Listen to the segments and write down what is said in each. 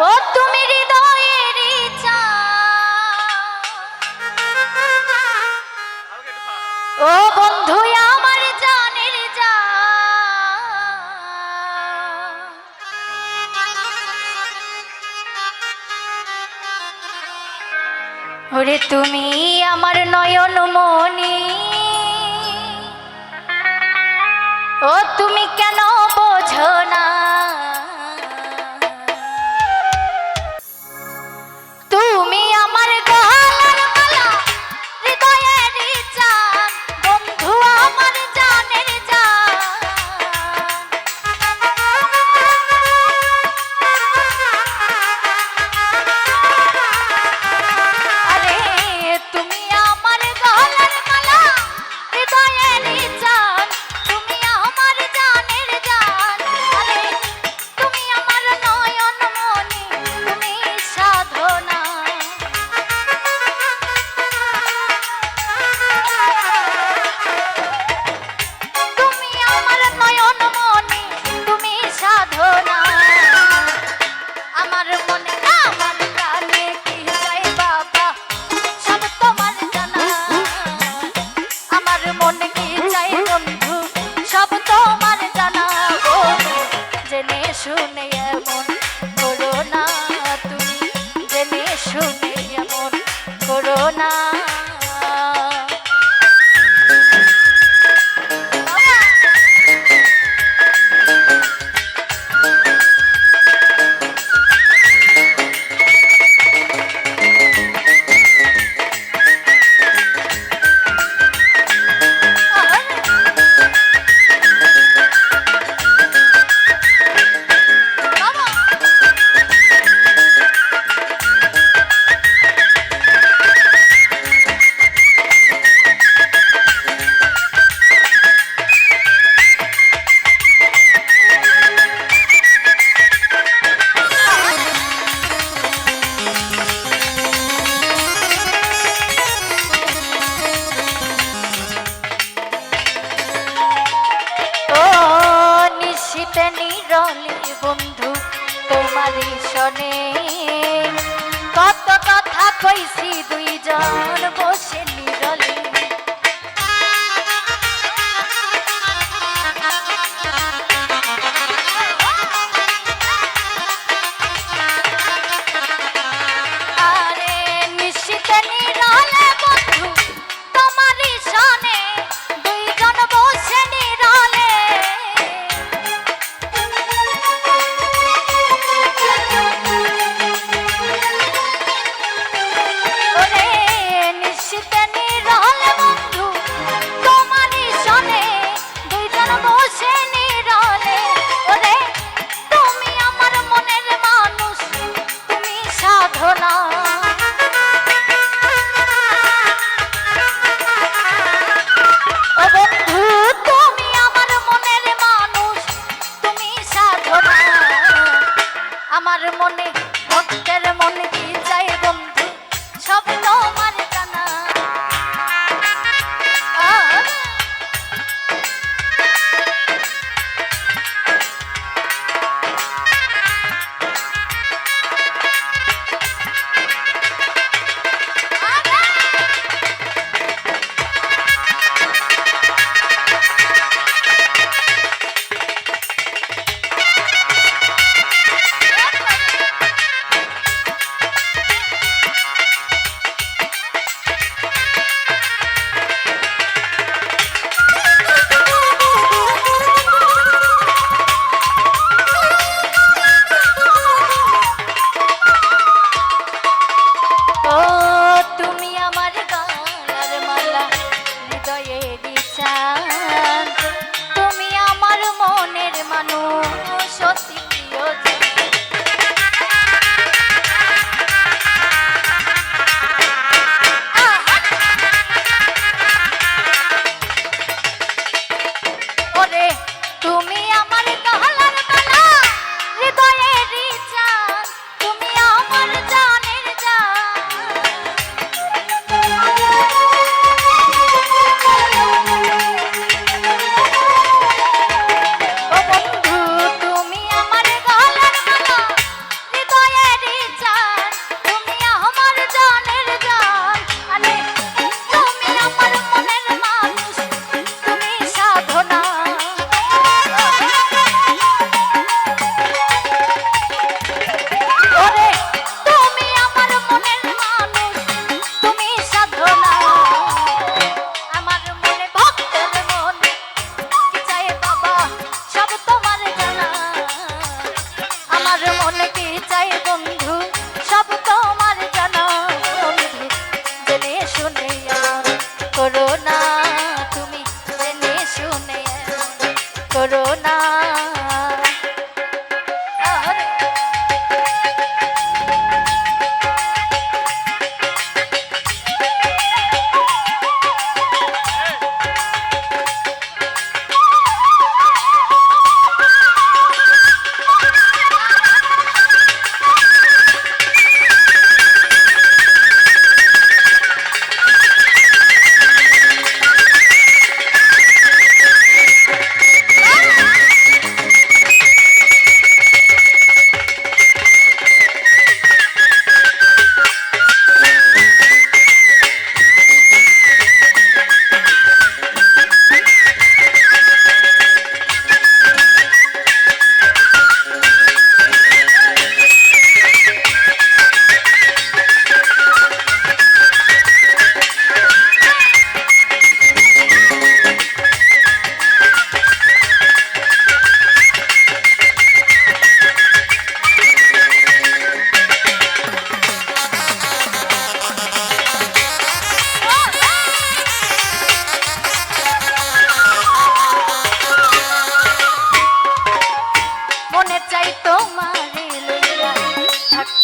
ও তুমি ও আমার ওরে তুমি আমার নয়ন মনি ও তুমি কেন বোঝো না? শুনে এমন কত কথা কইছি দুইজন বসে ভক্তের মনে 呀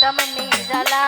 तमनी झाला